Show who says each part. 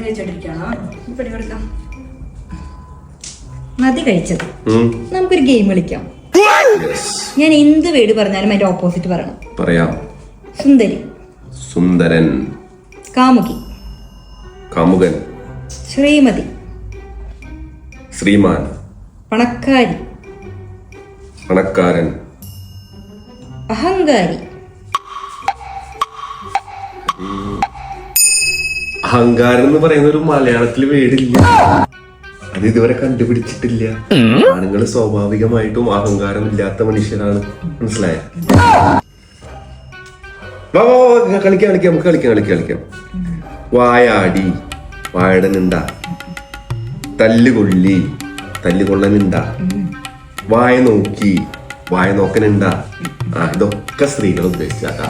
Speaker 1: കഴിച്ചോണ്ടിരിക്കണോ കൊടുക്കാം മതി കഴിച്ചത്. നമുക്കൊരു ഗെയിം കളിക്കാം. ഞാൻ എന്ത് വേട് പറഞ്ഞാലും അതിന്റെ ഓപ്പോസിറ്റ് പറയണം.
Speaker 2: പറയാം.
Speaker 1: സുന്ദരി.
Speaker 2: സുന്ദരൻ.
Speaker 1: കാമുകി.
Speaker 2: കാമുകൻ.
Speaker 1: ശ്രീമതി.
Speaker 2: ശ്രീമാൻ.
Speaker 1: പണക്കാരി.
Speaker 2: പണക്കാരൻ.
Speaker 1: അഹങ്കാരി.
Speaker 2: അഹങ്കാരം എന്ന് പറയുന്ന ഒരു മലയാളത്തിൽ വേടില്ല. അത് ഇതുവരെ കണ്ടുപിടിച്ചിട്ടില്ല. ആണുങ്ങൾ സ്വാഭാവികമായിട്ടും അഹങ്കാരം ഇല്ലാത്ത മനുഷ്യരാണ്. മനസ്സിലായ? കളിക്കാം കളിക്കാം നമുക്ക് കളിക്കാം കളിക്കാം കളിക്കാം. വായാടി വായടനുണ്ട തല്ലുകൊള്ളി തല്ലുകൊള്ളനുണ്ട വായ നോക്കി വായ നോക്കനുണ്ട. ആ ഇതൊക്കെ സ്ത്രീകൾ ഉദ്ദേശിച്ചാട്ടാ.